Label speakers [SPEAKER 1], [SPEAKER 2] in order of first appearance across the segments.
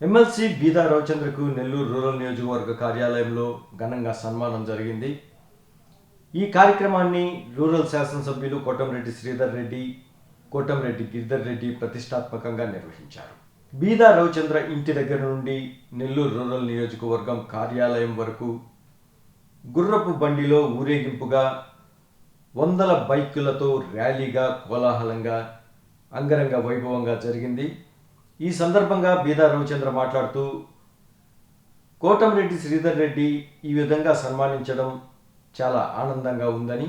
[SPEAKER 1] MLC Beeda రవిచంద్రకు Nellore rural నియోజకవర్గ కార్యాలయంలో ఘనంగా సన్మానం జరిగింది. ఈ కార్యక్రమాన్ని రూరల్ శాసనసభ్యులు కోటంరెడ్డి శ్రీధర్ రెడ్డి కోటంరెడ్డి గిరిధర్ రెడ్డి ప్రతిష్టాత్మకంగా నిర్వహించారు. బీదా రవిచంద్ర ఇంటి దగ్గర నుండి నెల్లూరు రూరల్ నియోజకవర్గం కార్యాలయం వరకు గుర్రపు బండిలో ఊరేగింపుగా వందల బైకులతో ర్యాలీగా కోలాహలంగా అంగరంగ వైభవంగా జరిగింది. ఈ సందర్భంగా బీదా రవిచంద్ర మాట్లాడుతూ కోటంరెడ్డి శ్రీధర్ రెడ్డి ఈ విధంగా సన్మానించడం చాలా ఆనందంగా ఉందని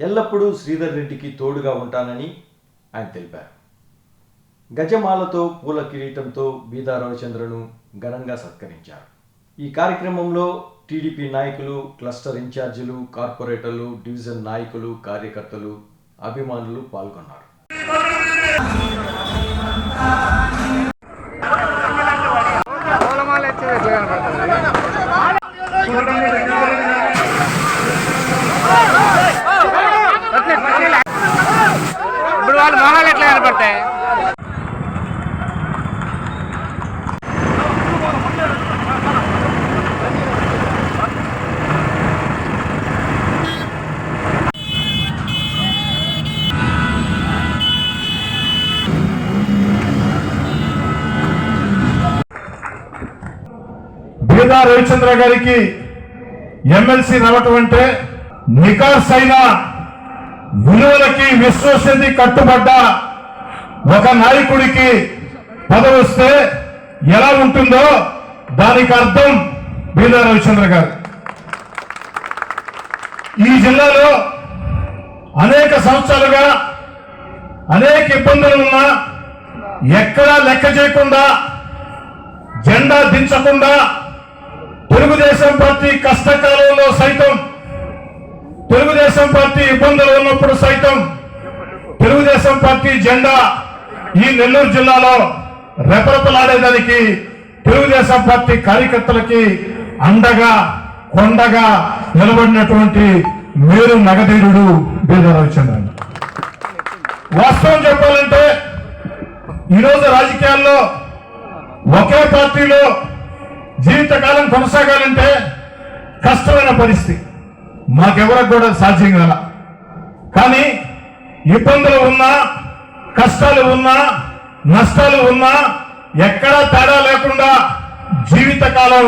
[SPEAKER 1] ఎల్లప్పుడూ శ్రీధర్ రెడ్డికి తోడుగా ఉంటానని ఆయన తెలిపారు. గజమాలతో పూల కిరీటంతో బీదా రవిచంద్రను ఘనంగా సత్కరించారు. ఈ కార్యక్రమంలో టీడీపీ నాయకులు క్లస్టర్ ఇన్ఛార్జీలు కార్పొరేటర్లు డివిజన్ నాయకులు కార్యకర్తలు అభిమానులు పాల్గొన్నారు.
[SPEAKER 2] ఇప్పుడు వాళ్ళు మొహాలు ఎట్లా కనపడతాయి?
[SPEAKER 3] బీదా రవిచంద్ర గారికి ఎమ్మెల్సీ రావటం అంటే నికాస్ అయిన విలువలకి విశ్వసతి కట్టుబడ్డ ఒక నాయకుడికి పదవి వస్తే ఎలా ఉంటుందో దానికి అర్థం బీదా రవిచంద్ర గారు. ఈ జిల్లాలో అనేక సంవత్సరాలుగా అనేక ఇబ్బందులు ఉన్నా ఎక్కడా లెక్క చేయకుండా జెండా దించకుండా తెలుగుదేశం పార్టీ కష్టకాలంలో సైతం తెలుగుదేశం పార్టీ ఇబ్బందులు ఉన్నప్పుడు సైతం తెలుగుదేశం పార్టీ జెండా ఈ నెల్లూరు జిల్లాలో రెపరెపలాడేదానికి తెలుగుదేశం పార్టీ కార్యకర్తలకి అండగా కొండగా నిలబడినటువంటి మీరు నగధీరుడు బీద వాస్తవం చెప్పాలంటే ఈరోజు రాజకీయాల్లో ఒకే పార్టీలో జీవితకాలం కొనసాగాలంటే కష్టమైన పరిస్థితి. మాకెవరికి కూడా సాధ్యం కాల. కానీ ఇబ్బందులు ఉన్నా కష్టాలు ఉన్నా నష్టాలు ఉన్నా ఎక్కడా తేడా లేకుండా జీవితకాలం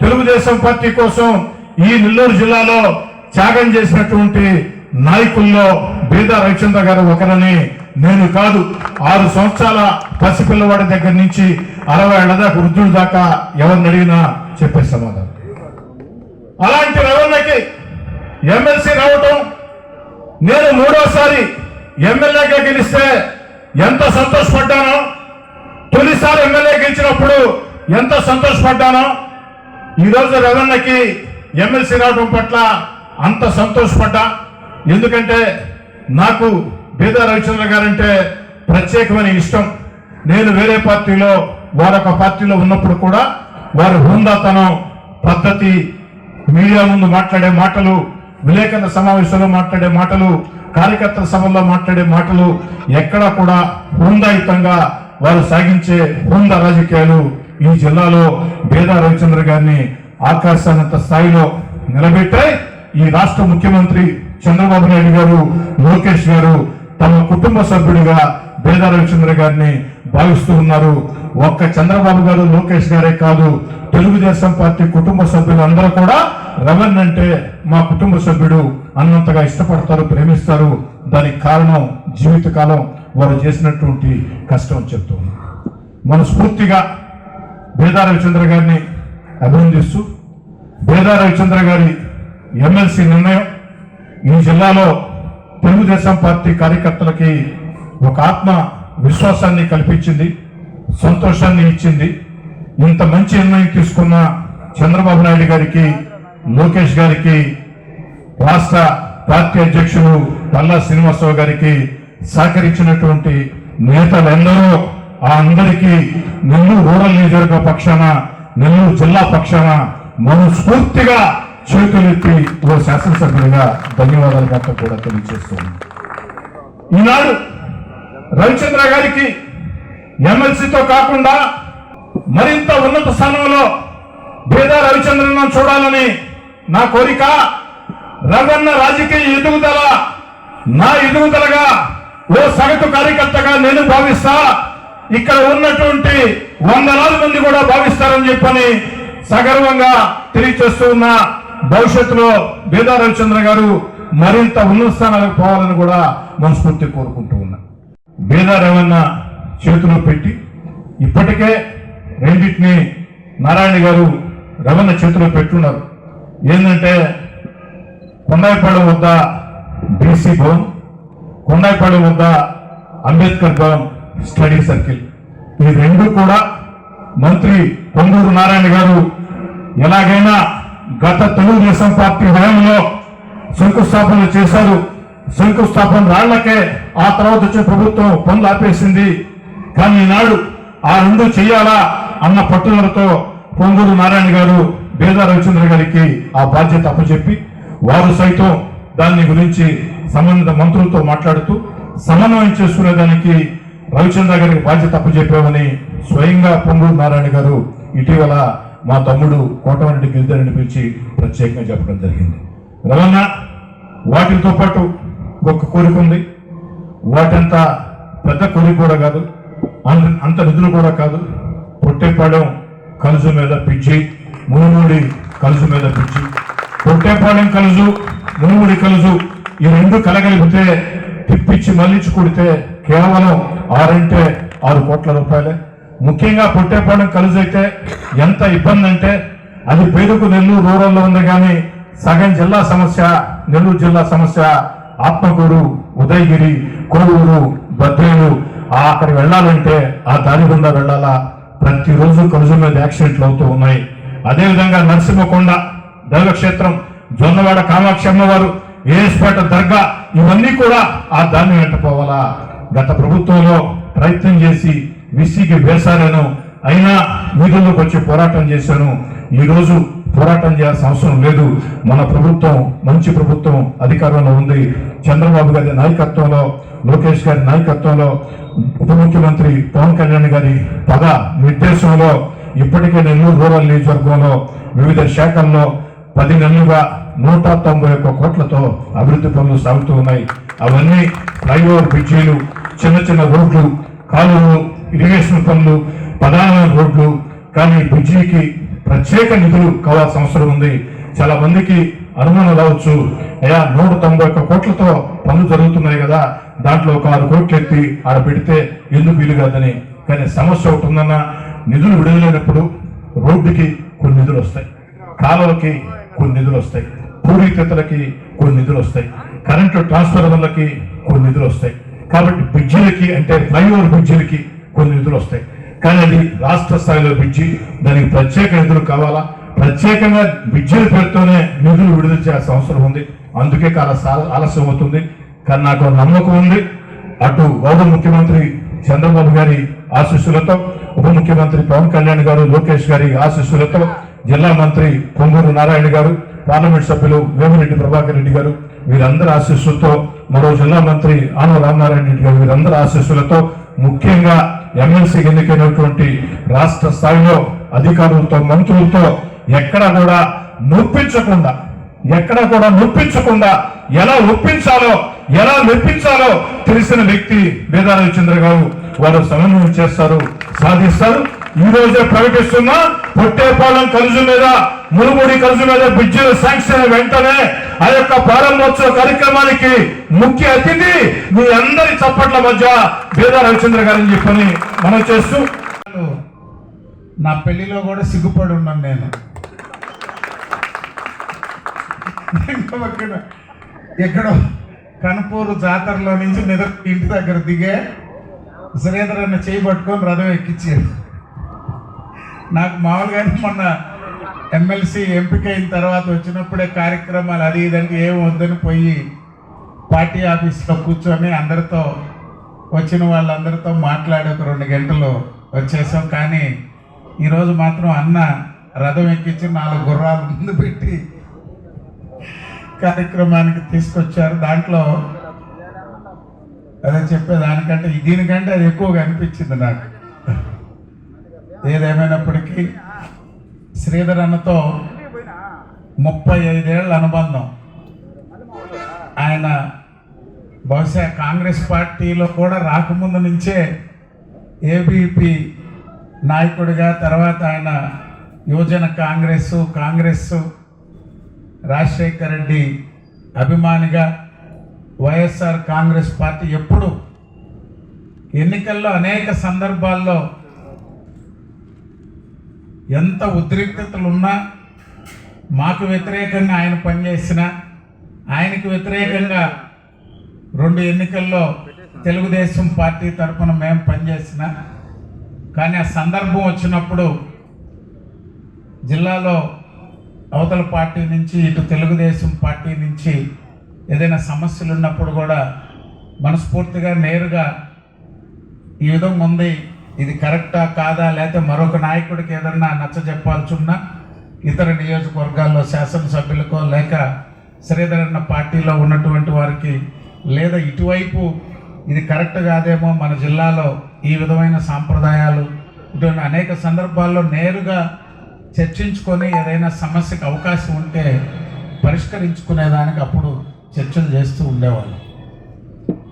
[SPEAKER 3] తెలుగుదేశం పార్టీ కోసం ఈ నెల్లూరు జిల్లాలో త్యాగం చేసినటువంటి నాయకుల్లో బీదా రవిచంద్ర గారు ఒకరని నేను కాదు. ఆరు సంవత్సరాల పసిపిల్లవాడి దగ్గర నుంచి అరవై ఏళ్ళ దాకా వృద్ధుల దాకా ఎవరిని అడిగినా చెప్పే సమాధానం. అలాంటి రవణకి ఎమ్మెల్సీ రావటం నేను మూడోసారి ఎమ్మెల్యేగా గెలిస్తే ఎంత సంతోషపడ్డానో తొలిసారి ఎమ్మెల్యే గెలిచినప్పుడు ఎంత సంతోషపడ్డానో ఈరోజు రవణకి ఎమ్మెల్సీ రావడం పట్ల అంత సంతోషపడ్డా. ఎందుకంటే నాకు బీదా రవిచంద్ర గారంటే ప్రత్యేకమైన ఇష్టం. నేను వేరే పార్టీలో వారొక పార్టీలో ఉన్నప్పుడు కూడా వారి హుందాతనం పద్ధతి మీడియా ముందు మాట్లాడే మాటలు విలేకరుల సమావేశంలో మాట్లాడే మాటలు కార్యకర్తల సభల్లో మాట్లాడే మాటలు ఎక్కడా కూడా హుందాయుతంగా వారు సాగించే హుందా రాజకీయాలు ఈ జిల్లాలో బేదా రవిచంద్ర గారిని ఆకాశానంత స్థాయిలో నిలబెట్టాయి. ఈ రాష్ట్ర ముఖ్యమంత్రి చంద్రబాబు నాయుడు గారు లోకేష్ గారు తమ కుటుంబ సభ్యుడిగా బేదా రవిచంద్ర గారిని భావిస్తూ ఉన్నారు. ఒక్క చంద్రబాబు గారు లోకేష్ గారే కాదు తెలుగుదేశం పార్టీ కుటుంబ సభ్యులు అందరూ కూడా రవణ్ అంటే మా కుటుంబ సభ్యుడు అన్నంతగా ఇష్టపడతారు ప్రేమిస్తారు. దానికి కారణం జీవితకాలం వారు చేసినటువంటి కష్టం చెప్తూ మనస్ఫూర్తిగా బేదా రవిచంద్ర గారిని అభినందిస్తూ బేదా రవిచంద్ర గారి ఎమ్మెల్సీ నిర్ణయం ఈ జిల్లాలో తెలుగుదేశం పార్టీ కార్యకర్తలకి ఒక ఆత్మ విశ్వాసాన్ని కల్పించింది. సంతోషాన్ని ఇచ్చింది. ఇంత మంచి నిర్ణయం తీసుకున్న చంద్రబాబు నాయుడు గారికి లోకేష్ గారికి రాష్ట్ర పార్టీ అధ్యక్షుడు పల్లా శ్రీనివాసరావు గారికి సహకరించినటువంటి నేతలందరూ ఆ అందరికీ నెల్లూరు రూరల్ నియోజకవర్గ పక్షాన నెల్లూరు జిల్లా పక్షాన మనస్ఫూర్తిగా చేతులెత్తి ఓ శాసనసభ్యుడిగా ధన్యవాదాలు గట్ట కూడా తెలియజేస్తున్నాను. ఈనాడు రవిచంద్ర గారికి ఎమ్మెల్సీతో కాకుండా మరింత ఉన్నత స్థానంలో బేదా రవిచంద్రన్ చూడాలని నా కోరిక. రవన్న రాజకీయ ఎదుగుదల నా ఎదుగుదలగా ఓ సగటు కార్యకర్తగా నేను భావిస్తా. ఇక్కడ ఉన్నటువంటి వందలాది మంది కూడా భావిస్తారని చెప్పని సగర్వంగా తెలియచేస్తూ ఉన్న భవిష్యత్తులో బేదా రవిచంద్ర గారు మరింత ఉన్నత స్థానాలకు పోవాలని కూడా మనస్ఫూర్తి కోరుకుంటూ ఉన్నా. బేదా రవణ చేతిలో పెట్టి ఇప్పటికే రెండింటిని నారాయణ గారు రవణ చేతిలో పెట్టున్నారు. ఏంటంటే కొండాయిపాళెం వద్ద బీసీ భవన్ కొండాయిపాళెం వద్ద అంబేద్కర్ భవన్ స్టడీ సర్కిల్. ఈ రెండు కూడా మంత్రి పొంగూరు నారాయణ గారు ఎలాగైనా గత తెలుగుదేశం పార్టీ హయాంలో శంకుస్థాపన చేశారు. శంకుస్థాపన రాళ్ళకే ఆ తర్వాత వచ్చే ప్రభుత్వం పనులు ఆపేసింది. కానీ ఈనాడు ఆ రెండు చేయాలా అన్న పట్టుదలతో పొంగూరు నారాయణ గారు బేదా రవిచంద్ర గారికి ఆ బాధ్యత అప్పచెప్పి వారు సైతం దాని గురించి సంబంధిత మంత్రులతో మాట్లాడుతూ సమన్వయం చేసుకునేదానికి రవిచంద్ర గారికి బాధ్యత అప్పచెప్పామని స్వయంగా పొంగూరు నారాయణ గారు ఇటీవల మా తమ్ముడు కోటమరెడ్డి గిరిధరని పిలిచి ప్రత్యేకంగా చెప్పడం జరిగింది. రవణ వాటితో పాటు ఒక కోరిక ఉంది. వాటంతా పెద్ద కోరిక కూడా కాదు. అంత అంత నిధులు కూడా కాదు. పొట్టేపాలెం కలుసు మీద పిచ్చి మునుమూడి కలుసు మీద పిచ్చి. పొట్టేపాలెం కలుసు మునుముడి కలుసు ఈ రెండు కలగలిపితే తిప్పిచ్చి మళ్ళించి కొడితే కేవలం ఆరంటే ఆరు కోట్ల రూపాయలే. ముఖ్యంగా పొట్టేపాలెం కలుసు అయితే ఎంత ఇబ్బంది అంటే అది పేరుకు నెల్లూరు రూరల్లో ఉంది కానీ సగం జిల్లా సమస్య నెల్లూరు జిల్లా సమస్య ఆత్మకూరు ఉదయగిరి కోడూరు బద్రేలు అక్కడ వెళ్ళాలంటే ఆ దారి గుండా వెళ్ళాలా? ప్రతిరోజు కలుజు మీద యాక్సిడెంట్లు అవుతూ ఉన్నాయి. అదేవిధంగా నరసింహకొండ దైవక్షేత్రం జొన్నవాడ కామాక్షి అమ్మవారు ఏఎస్పేట దర్గా ఇవన్నీ కూడా ఆ దాన్ని వెంట పోవాలా గత ప్రభుత్వంలో ప్రయత్నం చేసి విసిగి వేశారను అయినా వీధుల్లోకి వచ్చి పోరాటం చేశాను. ఈరోజు పోరాటం చేయాల్సిన అవసరం లేదు. మన ప్రభుత్వం మంచి ప్రభుత్వం అధికారంలో ఉంది. చంద్రబాబు గారి నాయకత్వంలో లోకేష్ గారి నాయకత్వంలో ఉప ముఖ్యమంత్రి పవన్ కళ్యాణ్ గారి పద నిర్దేశంలో ఇప్పటికే నెల్లూరు రూరల్ నియోజకవర్గంలో వివిధ శాఖల్లో పది నెలలుగా నూట తొంభై ఒక్క కోట్లతో అభివృద్ధి పనులు సాగుతూ ఉన్నాయి. అవన్నీ ఫ్లైఓవర్ బ్రిడ్జీలు చిన్న చిన్న రోడ్లు కాలువలు ఇరిగేషన్ పనులు ప్రధానమైన రోడ్లు కానీ బ్రిడ్జికి ప్రత్యేక నిధులు కావాల్సిన అవసరం ఉంది. చాలా మందికి అనుమానం రావచ్చు. అయ్యా నూట తొంభై ఒక్క కోట్లతో పనులు జరుగుతున్నాయి కదా. దాంట్లో ఒక ఆరు కోట్లు ఎత్తి ఆడ పెడితే ఎందుకు వీలు కాదని. కానీ సమస్య ఒకటి ఉందన్న నిధులు విడుదలైనప్పుడు రోడ్డుకి కొన్ని నిధులు వస్తాయి. కాలువలకి కొన్ని నిధులు వస్తాయి. పూరితలకి కొన్ని నిధులు వస్తాయి. కరెంటు ట్రాన్స్ఫార్మర్లకి కొన్ని నిధులు వస్తాయి. కాబట్టి బ్రిడ్జిలకి అంటే ఫ్లైఓవర్ బ్రిడ్జిలకి కొన్ని నిధులు వస్తాయి. కానీ అది రాష్ట్ర స్థాయిలో బ్రిడ్జి దానికి ప్రత్యేక నిధులు కావాలా? ప్రత్యేకంగా బ్రిడ్జిల పేరుతోనే నిధులు విడుదల చేయాల్సిన అవసరం ఉంది. అందుకే చాలా ఆలస్యం అవుతుంది. కానీ నాకు నమ్మకం ఉంది. అటు గౌరవ ముఖ్యమంత్రి చంద్రబాబు గారి ఆశీస్సులతో ఉప ముఖ్యమంత్రి పవన్ కళ్యాణ్ గారు లోకేష్ గారి ఆశీస్సులతో జిల్లా మంత్రి పొంగూరు నారాయణ గారు పార్లమెంట్ సభ్యులు వేమిరెడ్డి ప్రభాకర్ రెడ్డి గారు వీరందరి ఆశీస్సులతో మరో జిల్లా మంత్రి ఆనవ రామనారాయణ రెడ్డి గారు వీరందరి ఆశీస్సులతో ముఖ్యంగా ఎమ్మెల్సీ ఎన్నికైనటువంటి రాష్ట్ర స్థాయిలో అధికారులతో మంత్రులతో ఎక్కడా కూడా నొప్పించకుండా ఎక్కడ కూడా నొప్పించకుండా ఎలా ఒప్పించాలో ఎలా మెప్పించాలో తెలిసిన వ్యక్తి వేదా రవిచంద్ర గారు వారు సమన్వయం చేస్తారు సాధిస్తారు. ఈ రోజే ప్రకటిస్తున్నా పొట్టేపాలెం కలుజు మీద మునుముడి కలుజు మీద బ్రిడ్జిల శాంక్షన్ వెంటనే ఆ యొక్క ప్రారంభోత్సవ కార్యక్రమానికి ముఖ్య అతిథి మీ అందరి చప్పట్ల మధ్య వేదా రవిచంద్ర గారని చెప్పని మనం చేస్తూ
[SPEAKER 4] నా పెళ్ళిలో కూడా సిగ్గుపడి ఉన్నాను నేను. ఎక్కడో కనుపూరు జాతరలో నుంచి నిద్ర ఇంటి దగ్గర దిగే సురేంద్ర అన్న చేయి పట్టుకొని రథం ఎక్కించారు. నాకు మామూలుగానే మొన్న ఎమ్మెల్సీ ఎంపిక అయిన తర్వాత వచ్చినప్పుడే కార్యక్రమాలు అది ఇదంటే ఏం వద్దని పోయి పార్టీ ఆఫీస్లో కూర్చొని అందరితో వచ్చిన వాళ్ళందరితో మాట్లాడి ఒక రెండు గంటలు వచ్చేసాం. కానీ ఈరోజు మాత్రం అన్న రథం ఎక్కించి నాలుగు గుర్రాలు ముందు పెట్టి కార్యక్రమానికి తీసుకొచ్చారు. దాంట్లో అదే చెప్పే దానికంటే దీనికంటే అది ఎక్కువగా అనిపించింది నాకు. ఏదేమైనప్పటికీ శ్రీధర్ అన్నతో ముప్పై ఐదేళ్ళ అనుబంధం. ఆయన బహుశా కాంగ్రెస్ పార్టీలో కూడా రాకముందు నుంచే ఏబీపీ నాయకుడిగా తర్వాత ఆయన యువజన కాంగ్రెస్ కాంగ్రెస్ రాజశేఖర్ రెడ్డి అభిమానిగా వైఎస్ఆర్ కాంగ్రెస్ పార్టీ ఎప్పుడు ఎన్నికల్లో అనేక సందర్భాల్లో ఎంత ఉద్రిక్తతలు ఉన్నా మాకు వ్యతిరేకంగా ఆయన పనిచేసిన ఆయనకు వ్యతిరేకంగా రెండు ఎన్నికల్లో తెలుగుదేశం పార్టీ తరఫున మేము పనిచేసిన కానీ ఆ సందర్భం వచ్చినప్పుడు జిల్లాలో అవతల పార్టీ నుంచి ఇటు తెలుగుదేశం పార్టీ నుంచి ఏదైనా సమస్యలు ఉన్నప్పుడు కూడా మనస్ఫూర్తిగా నేరుగా ఈ విధంగా ఉంది. ఇది కరెక్టా కాదా లేకపోతే మరొక నాయకుడికి ఏదన్నా నచ్చ చెప్పాల్సున్నా ఇతర నియోజకవర్గాల్లో శాసనసభ్యులకో లేక శ్రీధరన్న పార్టీలో ఉన్నటువంటి వారికి లేదా ఇటువైపు ఇది కరెక్ట్ కాదేమో మన జిల్లాలో ఈ విధమైన సాంప్రదాయాలు ఇటువంటి అనేక సందర్భాల్లో నేరుగా చర్చించుకొని ఏదైనా సమస్యకు అవకాశం ఉంటే పరిష్కరించుకునేదానికి అప్పుడు చర్చలు చేస్తూ ఉండేవాళ్ళు.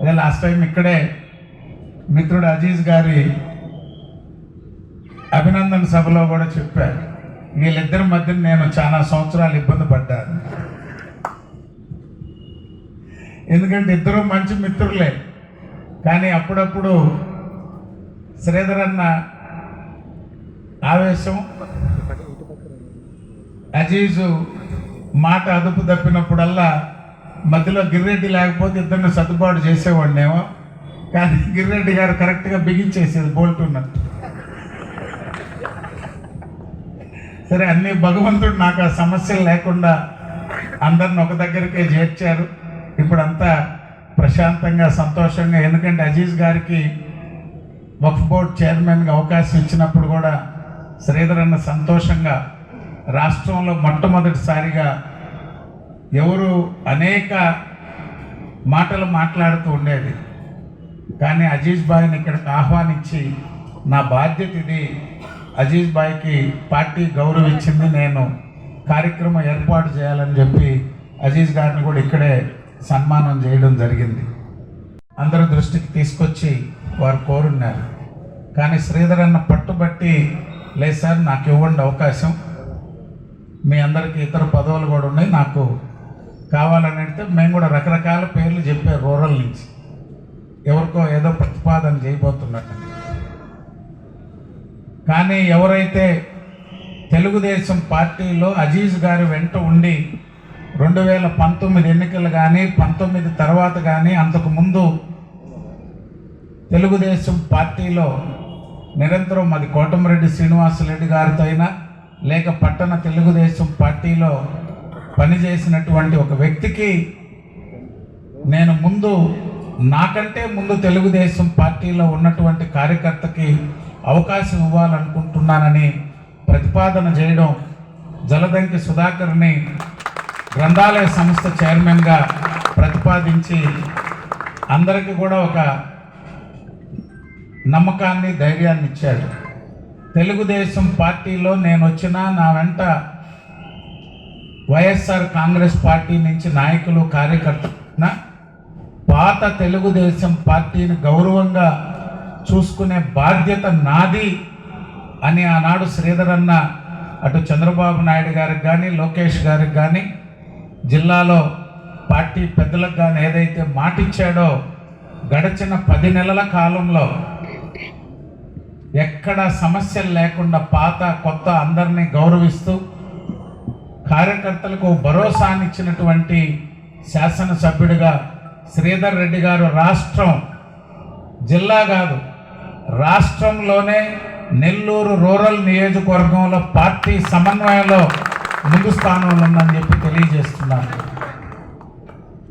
[SPEAKER 4] అదే లాస్ట్ టైం ఇక్కడే మిత్రుడు అజీజ్ గారి అభినందన సభలో కూడా చెప్పారు. వీళ్ళిద్దరి మధ్య నేను చాలా సంవత్సరాలు ఇబ్బంది పడ్డాను. ఎందుకంటే ఇద్దరు మంచి మిత్రులే. కానీ అప్పుడప్పుడు శ్రీధర్ అన్న ఆవేశం అజీజు మాట అదుపు తప్పినప్పుడల్లా మధ్యలో గిర్రెడ్డి లేకపోతే ఇద్దరిని సర్దుబాటు చేసేవాడినేమో. కానీ గిర్రెడ్డి గారు కరెక్ట్గా బిగించేసేది బోల్ట్ సరే అన్ని భగవంతుడు నాకు ఆ సమస్యలు లేకుండా అందరిని ఒక దగ్గరికే చేర్చారు. ఇప్పుడంతా ప్రశాంతంగా సంతోషంగా ఎందుకంటే అజీజ్ గారికి వక్ఫ్ బోర్డ్ చైర్మన్గా అవకాశం ఇచ్చినప్పుడు కూడా శ్రీధర్ అన్న సంతోషంగా రాష్ట్రంలో మొట్టమొదటిసారిగా ఎవరు అనేక మాటలు మాట్లాడుతూ ఉండేది. కానీ అజీజ్ భాయ్ని ఇక్కడికి ఆహ్వానించి నా బాధ్యత ఇది అజీజ్ భాయ్కి పార్టీ గౌరవించింది నేను. కార్యక్రమం ఏర్పాటు చేయాలని చెప్పి అజీజ్ గారిని కూడా ఇక్కడే సన్మానం చేయడం జరిగింది. అందరి దృష్టికి తీసుకొచ్చి వారు కోరున్నారు. కానీ శ్రీధర్ అన్న పట్టుబట్టి లేదు సార్ నాకు ఇవ్వండి అవకాశం. మీ అందరికీ ఇతర పదవులు కూడా ఉన్నాయి నాకు కావాలని అడిగితే మేము కూడా రకరకాల పేర్లు చెప్పారు రూరల్ నుంచి. ఎవరికో ఏదో ప్రతిపాదన చేయబోతున్నట్టు. కానీ ఎవరైతే తెలుగుదేశం పార్టీలో అజీజ్ గారి వెంట ఉండి రెండు వేల పంతొమ్మిది ఎన్నికలు కానీ పంతొమ్మిది తర్వాత కానీ అంతకుముందు తెలుగుదేశం పార్టీలో నిరంతరం అది కోటమిరెడ్డి శ్రీనివాసరెడ్డి గారితో అయినా లేక పట్టణ తెలుగుదేశం పార్టీలో పనిచేసినటువంటి ఒక వ్యక్తికి నేను ముందు నాకంటే ముందు తెలుగుదేశం పార్టీలో ఉన్నటువంటి కార్యకర్తకి అవకాశం ఇవ్వాలనుకుంటున్నానని ప్రతిపాదన చేయడం జలదంకి సుధాకర్ని గ్రంథాలయ సంస్థ చైర్మన్గా ప్రతిపాదించి అందరికీ కూడా ఒక నమ్మకాన్ని ధైర్యాన్ని ఇచ్చారు తెలుగుదేశం పార్టీలో నేను వచ్చినా నా వెంట వైఎస్ఆర్ కాంగ్రెస్ పార్టీ నుంచి నాయకులు కార్యకర్తలు పాత తెలుగుదేశం పార్టీని గౌరవంగా చూసుకునే బాధ్యత నాది అని ఆనాడు శ్రీధర్ అన్న అటు చంద్రబాబు నాయుడు గారికి కానీ లోకేష్ గారికి కానీ జిల్లాలో పార్టీ పెద్దలకు కానీ ఏదైతే మాటిచ్చాడో గడిచిన పది నెలల కాలంలో ఎక్కడ సమస్యలు లేకుండా పాత కొత్త అందరినీ గౌరవిస్తూ కార్యకర్తలకు భరోసానిచ్చినటువంటి శాసనసభ్యుడిగా శ్రీధర్ రెడ్డి గారు రాష్ట్రం జిల్లా కాదు రాష్ట్రంలోనే నెల్లూరు రూరల్ నియోజకవర్గంలో పార్టీ సమన్వయంలో ముందు స్థానంలో ఉందని చెప్పి తెలియజేస్తున్నాను.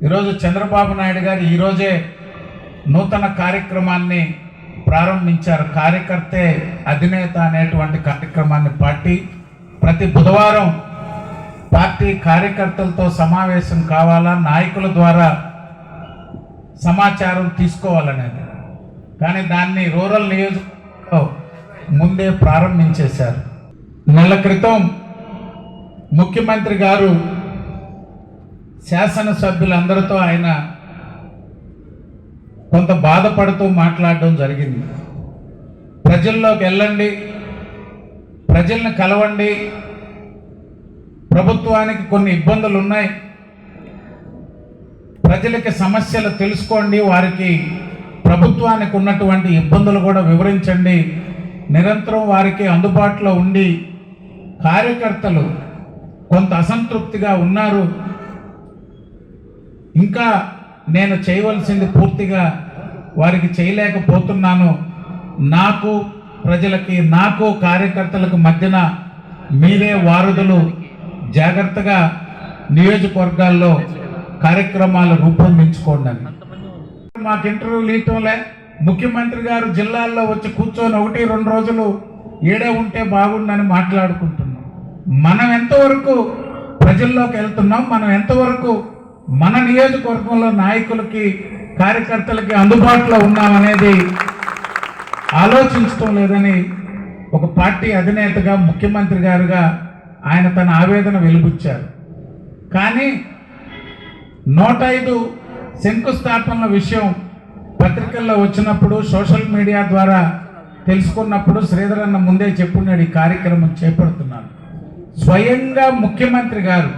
[SPEAKER 4] ఈరోజు చంద్రబాబు నాయుడు గారు ఈరోజే నూతన కార్యక్రమాన్ని ప్రారంభించారు. కార్యకర్తే అధినేత అనేటువంటి కార్యక్రమాన్ని పార్టీ ప్రతి బుధవారం పార్టీ కార్యకర్తలతో సమావేశం కావాలా నాయకుల ద్వారా సమాచారం తీసుకోవాలనేది. కానీ దాన్ని రూరల్ నియోజకవర్గంలో ముందే ప్రారంభించేశారు. నెల క్రితం ముఖ్యమంత్రి గారు శాసనసభ్యులందరితో ఆయన కొంత బాధపడుతూ మాట్లాడడం జరిగింది. ప్రజల్లోకి వెళ్ళండి ప్రజల్ని కలవండి ప్రభుత్వానికి కొన్ని ఇబ్బందులు ఉన్నాయి ప్రజలకి సమస్యలు తెలుసుకోండి వారికి ప్రభుత్వానికి ఉన్నటువంటి ఇబ్బందులు కూడా వివరించండి. నిరంతరం వారికి అందుబాటులో ఉండి కార్యకర్తలు కొంత అసంతృప్తిగా ఉన్నారు. ఇంకా నేను చేయవలసింది పూర్తిగా వారికి చేయలేకపోతున్నాను. నాకు ప్రజలకి నాకు కార్యకర్తలకు మధ్యన మీరే వారధులు. జాగ్రత్తగా నియోజకవర్గాల్లో కార్యక్రమాలు రూపొందించుకోండి అని. మాకు ఇంటర్వ్యూలు ఇవ్వటంలే ముఖ్యమంత్రి గారు జిల్లాల్లో వచ్చి కూర్చొని ఒకటి రెండు రోజులు ఏడే ఉంటే బాగుండని మాట్లాడుకుంటున్నాం. మనం ఎంతవరకు ప్రజల్లోకి వెళ్తున్నాం మనం ఎంతవరకు మన నియోజకవర్గంలో నాయకులకి కార్యకర్తలకి అందుబాటులో ఉన్నామనేది ఆలోచించటం లేదని ఒక పార్టీ అధినేతగా ముఖ్యమంత్రి గారుగా ఆయన తన ఆవేదన వెలుబుచ్చారు. కానీ నూట ఐదు శంకుస్థాపనల విషయం పత్రికల్లో వచ్చినప్పుడు సోషల్ మీడియా ద్వారా తెలుసుకున్నప్పుడు శ్రీధర్ అన్న ముందే చెప్పున్నాడు ఈ కార్యక్రమం చేపడుతున్నాను. స్వయంగా ముఖ్యమంత్రి గారు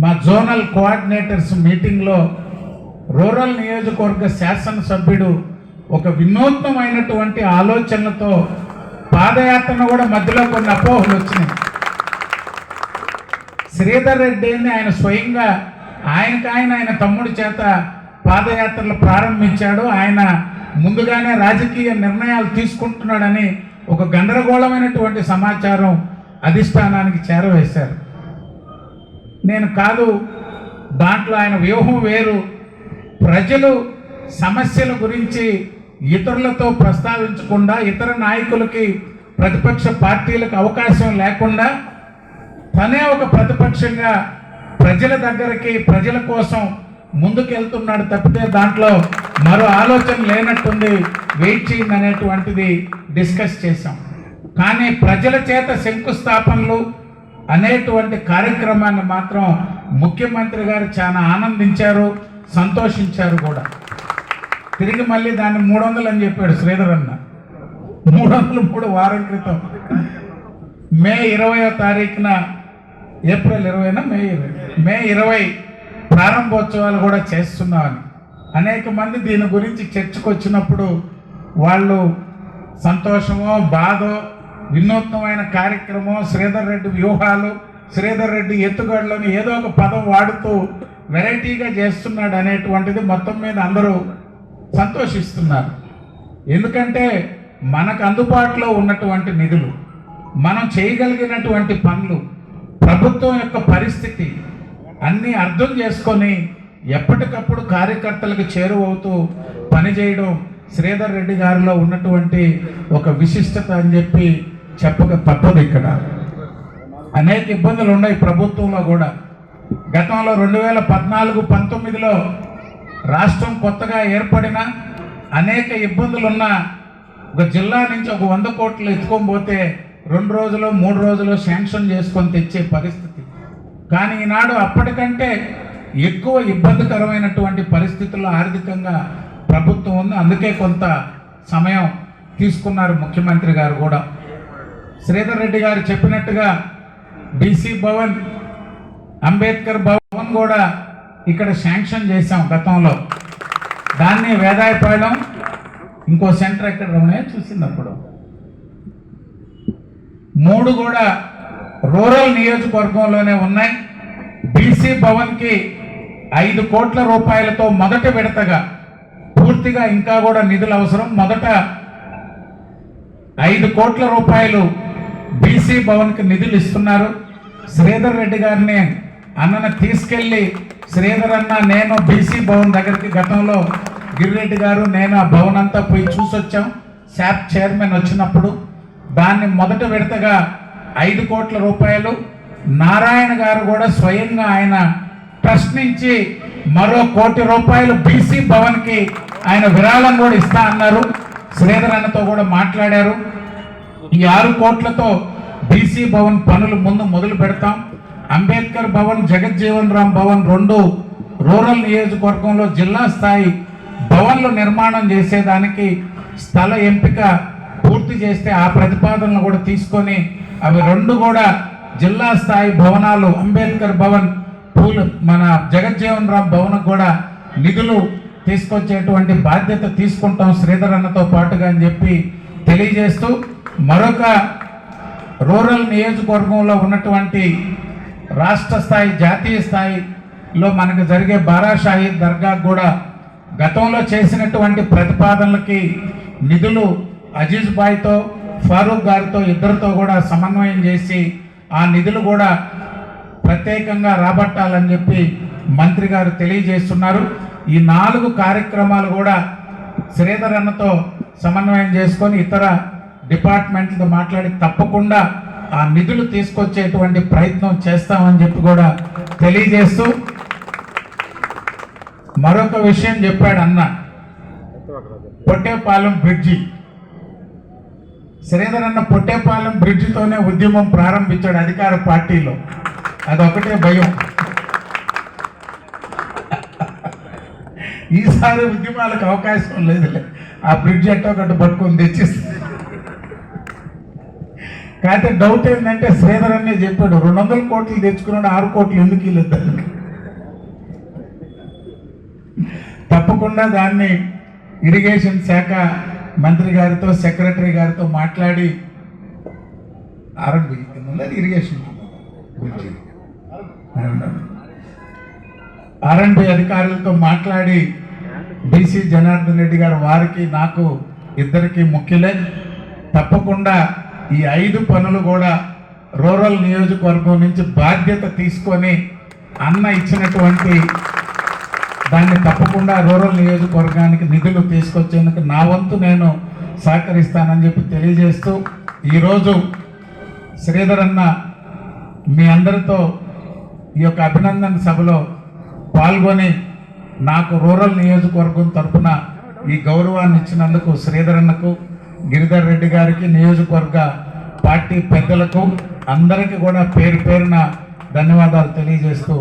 [SPEAKER 4] మా జోనల్ కోఆర్డినేటర్స్ మీటింగ్లో రూరల్ నియోజకవర్గ శాసనసభ్యుడు ఒక వినూత్నమైనటువంటి ఆలోచనలతో పాదయాత్రను కూడా మధ్యలో కొన్ని అపోహలు వచ్చినాయి. శ్రీధర్ రెడ్డిని ఆయన స్వయంగా ఆయనకు ఆయన ఆయన తమ్ముడి చేత పాదయాత్రలు ప్రారంభించాడు. ఆయన ముందుగానే రాజకీయ నిర్ణయాలు తీసుకుంటున్నాడని ఒక గందరగోళమైనటువంటి సమాచారం అధిష్టానానికి చేరవేశారు. నేను కాదు దాంట్లో ఆయన వ్యూహం వేరు. ప్రజలు సమస్యల గురించి ఇతరులతో ప్రస్తావించకుండా ఇతర నాయకులకి ప్రతిపక్ష పార్టీలకు అవకాశం లేకుండా తనే ఒక ప్రతిపక్షంగా ప్రజల దగ్గరికి ప్రజల కోసం ముందుకెళ్తున్నాడు తప్పితే దాంట్లో మరో ఆలోచన లేనట్టుంది వెయిట్ చేయండి అనేటువంటిది డిస్కస్ చేశాం. కానీ ప్రజల చేత శంకుస్థాపనలు అనేటువంటి కార్యక్రమాన్ని మాత్రం ముఖ్యమంత్రి గారు చాలా ఆనందించారు సంతోషించారు కూడా. తిరిగి మళ్ళీ దాన్ని మూడు వందలు అని చెప్పాడు శ్రీధర్ అన్న. మూడు వందలు మూడు వారం క్రితం. మే ఇరవయో తారీఖున ఏప్రిల్ ఇరవైనా మే ఇరవై. మే ఇరవై ప్రారంభోత్సవాలు కూడా చేస్తున్నామని అనేక మంది దీని గురించి చర్చకు వచ్చినప్పుడు వాళ్ళు సంతోషమో బాధో వినూత్నమైన కార్యక్రమం శ్రీధర్ రెడ్డి వ్యూహాలు శ్రీధర్ రెడ్డి ఎత్తుగడలను ఏదో ఒక పదం వాడుతూ వెరైటీగా చేస్తున్నాడు అనేటువంటిది మొత్తం మీద అందరూ సంతోషిస్తున్నారు. ఎందుకంటే మనకు అందుబాటులో ఉన్నటువంటి నిధులు మనం చేయగలిగినటువంటి పనులు ప్రభుత్వం యొక్క పరిస్థితి అన్నీ అర్థం చేసుకొని ఎప్పటికప్పుడు కార్యకర్తలకు చేరువవుతూ పనిచేయడం శ్రీధర్ రెడ్డి గారిలో ఉన్నటువంటి ఒక విశిష్టత అని చెప్పి చెప్పక తప్పదు ఇక్కడ. అనేక ఇబ్బందులు ఉన్నాయి ప్రభుత్వంలో కూడా. గతంలో రెండు వేల పద్నాలుగు పంతొమ్మిదిలో రాష్ట్రం కొత్తగా ఏర్పడిన అనేక ఇబ్బందులున్న ఒక జిల్లా నుంచి ఒక వంద కోట్లు ఎత్తుకొని పోతే రెండు రోజులు మూడు రోజులు శాంక్షన్ చేసుకొని తెచ్చే పరిస్థితి. కానీ ఈనాడు అప్పటికంటే ఎక్కువ ఇబ్బందికరమైనటువంటి పరిస్థితుల్లో ఆర్థికంగా ప్రభుత్వం ఉంది. అందుకే కొంత సమయం తీసుకున్నారు ముఖ్యమంత్రి గారు కూడా. శ్రీధర్ రెడ్డి గారు చెప్పినట్టుగా బీసీ భవన్ అంబేద్కర్ భవన్ కూడా ఇక్కడ శాంక్షన్ చేశాం గతంలో. దాన్ని వేదాయపాలెం ఇంకో సెంటర్ ఎక్కడ చూసింది అప్పుడు? మూడు కూడా రూరల్ నియోజకవర్గంలోనే ఉన్నాయి. బీసీ భవన్కి ఐదు కోట్ల రూపాయలతో మొదట విడతగా పూర్తిగా ఇంకా కూడా నిధులు అవసరం. మొదట ఐదు కోట్ల రూపాయలు బీసీ భవన్కి నిధులు ఇస్తున్నారు. శ్రీధర్ రెడ్డి గారిని అన్నను తీసుకెళ్ళి శ్రీధర్ అన్న నేను బీసీ భవన్ దగ్గరికి గతంలో గిరిరెడ్డి గారు నేను ఆ భవన్ అంతా పోయి చూసొచ్చాం. శాప్ చైర్మన్ వచ్చినప్పుడు దాన్ని మొదట విడతగా ఐదు కోట్ల రూపాయలు. నారాయణ గారు కూడా స్వయంగా ఆయన ట్రస్ట్ నుంచి మరో కోటి రూపాయలు బీసీ భవన్కి ఆయన విరాళం కూడా ఇస్తా అన్నారు. శ్రీధర్ అన్నతో కూడా మాట్లాడారు. ఈ ఆరు కోట్లతో బీసీ భవన్ పనులు ముందు మొదలు పెడతాం. అంబేద్కర్ భవన్ జగజ్జీవన్ రామ్ భవన్ రెండు రూరల్ నియోజకవర్గంలో జిల్లా స్థాయి భవన్లు నిర్మాణం చేసేదానికి స్థల ఎంపిక పూర్తి చేస్తే ఆ ప్రతిపాదనలు కూడా తీసుకొని అవి రెండు కూడా జిల్లా స్థాయి భవనాలు. అంబేద్కర్ భవన్ పూలు మన జగజ్జీవన్ రామ్ భవన్ కూడా నిధులు తీసుకొచ్చేటువంటి బాధ్యత తీసుకుంటాం శ్రీధర్ అన్నతో పాటుగా అని చెప్పి తెలియజేస్తూ మరొక రూరల్ నియోజకవర్గంలో ఉన్నటువంటి రాష్ట్ర స్థాయి జాతీయ స్థాయిలో మనకు జరిగే బారాషాహి దర్గా కూడా గతంలో చేసినటువంటి ప్రతిపాదనలకి నిధులు అజీజ్ బాయ్తో ఫారూక్ గారితో ఇద్దరితో కూడా సమన్వయం చేసి ఆ నిధులు కూడా ప్రత్యేకంగా రాబట్టాలని చెప్పి మంత్రి గారు తెలియజేస్తున్నారు. ఈ నాలుగు కార్యక్రమాలు కూడా శ్రీధర్ అన్నతో సమన్వయం చేసుకొని ఇతర డిపార్ట్మెంట్లతో మాట్లాడి తప్పకుండా ఆ నిధులు తీసుకొచ్చేటువంటి ప్రయత్నం చేస్తామని చెప్పి కూడా తెలియజేస్తూ మరొక విషయం చెప్పాడు అన్న. పొట్టేపాలెం బ్రిడ్జి. శ్రీధర్ అన్న పొట్టేపాలెం బ్రిడ్జితోనే ఉద్యమం ప్రారంభించాడు అధికార పార్టీలో. అదొకటే భయం. ఈసారి ఉద్యమాలకు అవకాశం లేదులే. ఆ బ్రిడ్జ్ ఎట్టో ఒకటి పట్టుకొని తెచ్చిస్తుంది కాకపోతే డౌట్ ఏంటంటే శ్రీధర్ అన్నే చెప్పాడు రెండు వందల కోట్లు తెచ్చుకున్నాడు ఆరు కోట్లు ఎందుకు ఇల్లేదు తప్పకుండా దాన్ని ఇరిగేషన్ శాఖ మంత్రి గారితో సెక్రటరీ గారితో మాట్లాడి ఆర్ఎండ్బి ఇరిగేషన్ ఆర్ఎండ్బి అధికారులతో మాట్లాడి బీసీ జనార్దన్ రెడ్డి గారు వారికి నాకు ఇద్దరికి ముఖ్యులే. తప్పకుండా ఈ ఐదు పనులు కూడా రూరల్ నియోజకవర్గం నుంచి బాధ్యత తీసుకొని అన్న ఇచ్చినటువంటి దాన్ని తప్పకుండా రూరల్ నియోజకవర్గానికి నిధులు తీసుకొచ్చేందుకు నా వంతు నేను సహకరిస్తానని చెప్పి తెలియజేస్తూ ఈరోజు శ్రీధర్ అన్న మీ అందరితో ఈ యొక్క అభినందన సభలో పాల్గొని నాకు రూరల్ నియోజకవర్గం తరపున ఈ గౌరవాన్ని ఇచ్చినందుకు శ్రీధరన్నకు గిరిధర్ రెడ్డి గారికి నియోజకవర్గ పార్టీ పెద్దలకు అందరికీ కూడా పేరు పేరున ధన్యవాదాలు తెలియజేస్తూ